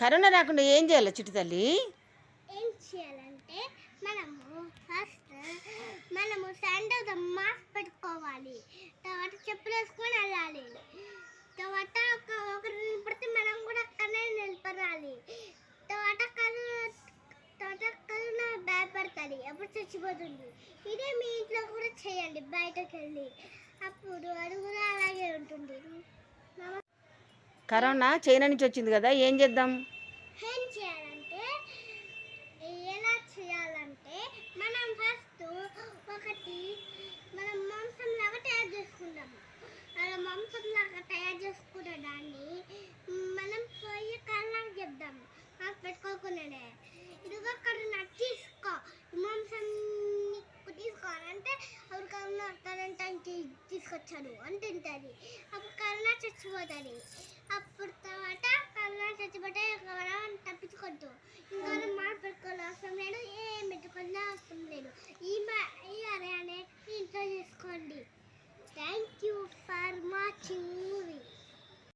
Corona రాకుండా ఏం చేయాలి చిట్టు తల్లి? ఏం చేయాలంటే మనము ఫస్ట్ మనము శానిటైజర్ మాస్క్ పెట్టుకోవాలి. తర్వాత చెప్పులు వేసుకొని వెళ్ళాలి. తర్వాత ఒక ఒకరు నిలబడితే మనం కూడా అక్కడనే నిలబడాలి. తర్వాత కళ్ళు తర్వాత కరోనా భయపడుతుంది. అప్పుడు చచ్చిపోతుంది? ఇదే మీ ఇంట్లో కూడా చేయండి బయటకు వెళ్ళి అప్పుడు అడుగు కరోనా చైనా నుంచి వచ్చింది కదా ఏం చేద్దాం? ఏం చేయాలంటే ఎలా చేయాలంటే మనం ఫస్ట్ ఒకటి మనం మాంసం లాగా తయారు చేసుకుందాం అలా మాంసం లాగా తయారు చేసుకున్న దాన్ని తీసుకొచ్చాను అని తింటుంది అప్పుడు కరోనా చచ్చిపోతుంది అప్పుడు తర్వాత కరోనా చచ్చిపోతే మనం తప్పించుకోవద్దు. ఇంకా మాట పెట్టుకోవాల్సిన అవసరం లేదు ఏం పెట్టుకోవాల్సిన అవసరం లేదు. ఈ మా ఈ అనే ఇంట్లో చేసుకోండి. థ్యాంక్ యూ ఫర్ మా